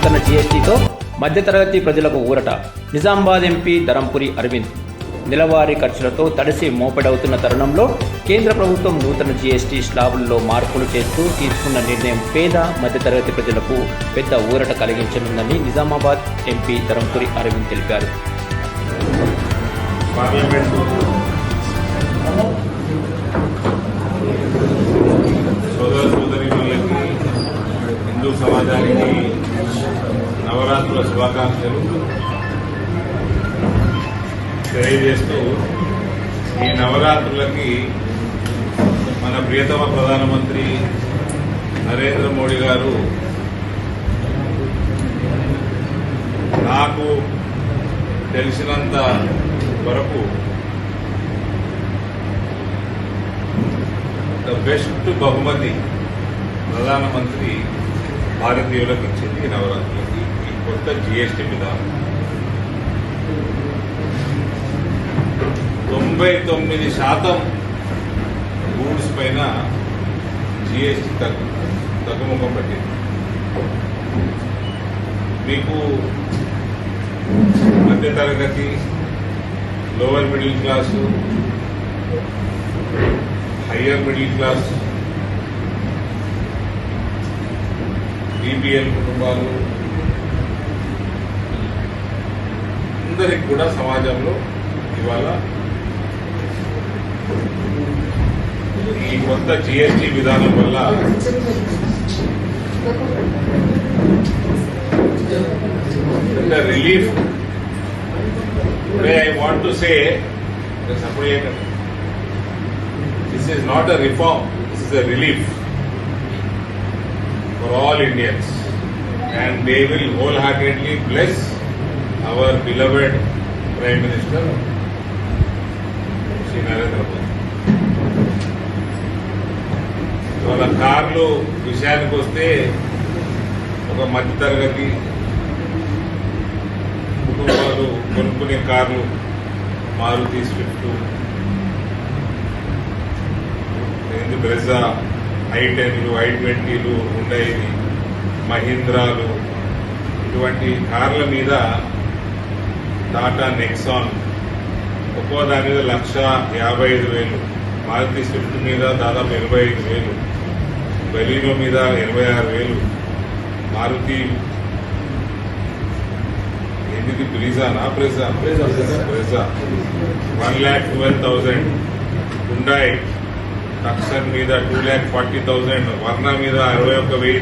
నూతన జీఎస్టీతో మధ్యతరగతి ప్రజలకు ఊరట. నిజామాబాద్ ఎంపీ ధరంపురి అరవింద్. నెలవారీ ఖర్చులతో తడిసి మోపెడవుతున్న తరుణంలో కేంద్ర ప్రభుత్వం నూతన జీఎస్టీ స్లాబుల్లో మార్పులు చేస్తూ తీసుకున్న నిర్ణయం పేద మధ్యతరగతి ప్రజలకు పెద్ద ఊరట కలిగించనుందని నిజామాబాద్ ఎంపీ ధరంపురి అరవింద్ తెలిపారు. సోదర హిందూ సమాజానికి నవరాత్రుల శుభాకాంక్షలు తెలియజేస్తూ ఈ నవరాత్రులకి మన ప్రియతమ ప్రధానమంత్రి నరేంద్ర మోడీ గారు నాకు తెలిసినంత వరకు ద బెస్ట్ బహుమతి ప్రధానమంత్రి భారతీయులకు ఇచ్చింది ఈ కొత్త జిఎస్టీ విధానం తొంభై తొమ్మిది శాతం గూడ్స్ పైన జిఎస్టీ తగ్గు తగ్గుముఖం పట్టింది మీకు మధ్యతరగతి lower middle class higher middle class BPL కుటుంబాలు అందరికి కూడా సమాజంలో ఇవాళ ఈ కొత్త జిఎస్టీ విధానం వల్ల the relief today I want to say the Sapoyaka. This is not a reform, this is a relief for all Indians. And they will wholeheartedly bless our beloved Prime Minister, Shri Narendra Modi వాళ్ళ కార్లు విషయానికి వస్తే ఒక మధ్యతరగతి కుటుంబాలు కొనుక్కునే కార్లు Maruti Swift Brezza I టెన్లు ఐ ట్వంటీలు ఉండేవి మహీంద్రాలు ఇటువంటి కార్ల మీద టాటా నెక్సాన్ ఒక్కో దాని మీద లక్ష యాభై ఐదు వేలు. మారుతి స్విఫ్ట్ మీద దాదాపు ఎనభై ఐదు వేలు. బెలీనో మీద ఎనభై ఆరు వేలు. మారుతి ఎనిమిది బ్రీజానా? Brezza? Brezza one lakh twelve thousand. Hyundai. Tucson మీద two lakh forty thousand. Verna మీద అరవై ఒక్క వెయ్యి